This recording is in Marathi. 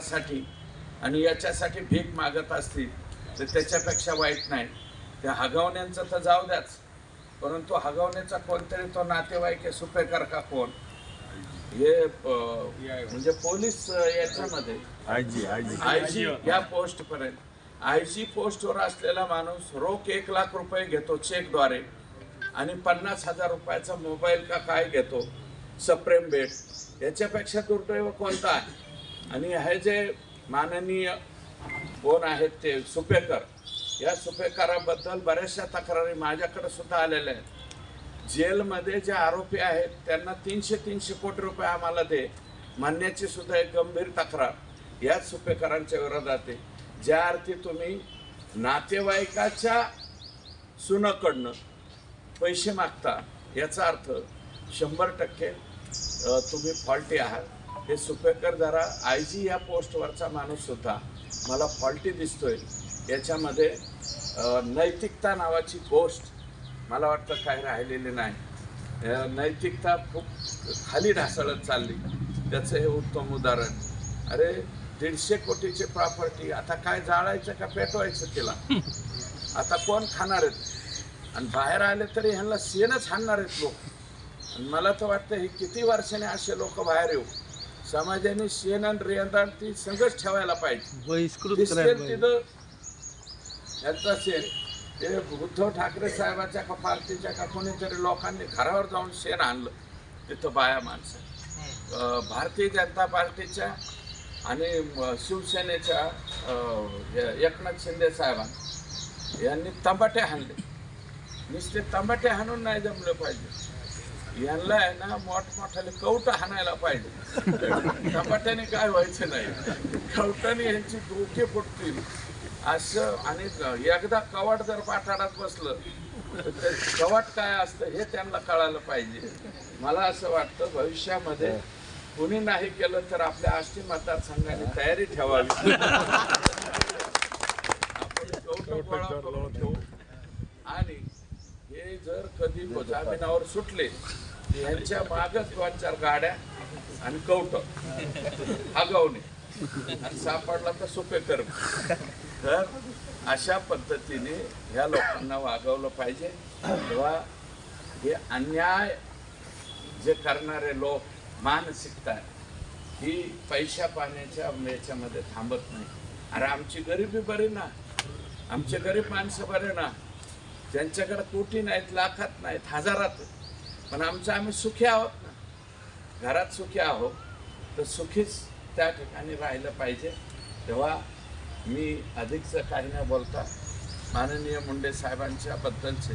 साठी आणि याच्यासाठी भीक मागत असतील तर त्याच्यापेक्षा वाईट नाही. त्या हगवण्यांचं तर जाऊ द्याच. परंतु हगवण्याचा कोणतरी तो नातेवाईक आहे सुपेकर का कोण? हे म्हणजे पोलीस याच्यामध्ये. आजी आजी आय जी या पोस्ट पर्यंत आय जी पोस्टवर असलेला माणूस रोख एक लाख रुपये घेतो चेकद्वारे आणि पन्नास हजार रुपयाचा मोबाईल का काय घेतो? सप्रेम भेट याच्यापेक्षा दुर्दैव कोणता आहे? आणि हे जे माननीय कोण आहेत ते सुपेकर या सुपेकराबद्दल बऱ्याचशा तक्रारी माझ्याकडे सुद्धा आलेल्या आहेत. जेलमध्ये जे आरोपी आहेत त्यांना तीनशे तीनशे कोटी रुपये आम्हाला दे म्हणण्याची सुद्धा एक गंभीर तक्रार याच सुपेकरांच्या विरोधात आहे. ज्या अर्थी तुम्ही नातेवाईकाच्या सुनाकडनं पैसे मागता याचा अर्थ शंभर टक्के तुम्ही फॉल्टी आहात. हे सुपेकर जरा आय जी या पोस्टवरचा माणूस सुद्धा मला फॉल्टी दिसतोय. याच्यामध्ये नैतिकता नावाची गोष्ट मला वाटतं काही राहिलेली नाही. नैतिकता खूप खाली ढासळत चालली. त्याचं हे उत्तम उदाहरण. अरे दीडशे कोटीची प्रॉपर्टी आता काय जाळायचं का पेटवायचं तिला? आता कोण खाणार आहेत? आणि बाहेर आले तरी ह्यांना सीनच हाणणार आहेत लोक. आणि मला तर वाटतं हे किती वर्षाने असे लोक बाहेर येऊ. समाजाने शेण आणि रेंदाण ती संघच ठेवायला पाहिजे. बहिष्कृत. तिथं यांचा शेण. ते उद्धव ठाकरे साहेबाच्या का पार्टीच्या का कोणीतरी लोकांनी घरावर जाऊन शेण आणलं. तिथं बाया माणसं. भारतीय जनता पार्टीच्या आणि शिवसेनेच्या एकनाथ शिंदे साहेबांनी यांनी तंबाटे हाणले. नुसते तंबाटे हाणून नाही जमलं पाहिजे. यांना आहे ना मोठमोठाले कवट हाणायला पाहिजे. तंबाट्याने काय व्हायचं नाही. कवटाने यांची डोके फुटतील. असं आणि एकदा कवाट जर पाठाडात बसलं तर कवाट काय असतं हे त्यांना कळायला पाहिजे. मला असं वाटतं भविष्यामध्ये कुणी नाही केलं तर आपल्या आष्टी मतदारसंघाने तयारी ठेवावी. आपण ठेवू. आणि हे जर कधी जामिनावर सुटले यांच्या मागच दोन चार गाड्या आणि कवट आगावणे आणि सापडला तर सोपे कर तर अशा पद्धतीने ह्या लोकांना वागवलं पाहिजे. तेव्हा हे अन्याय जे करणारे लोक मानसिकता ही पैशा पाण्याच्या याच्यामध्ये थांबत नाही. अरे आमची गरिबी बरी ना. आमचे गरीब माणसं बरे ना. ज्यांच्याकडे कोटी नाहीत लाखात नाहीत हजारात. आहेत. पण आमचं आम्ही सुखी आहोत ना. घरात सुखी आहोत तर सुखीच त्या ठिकाणी राहिलं पाहिजे. तेव्हा मी अधिकचं काही न बोलता माननीय मुंडे साहेबांच्या बद्दलचे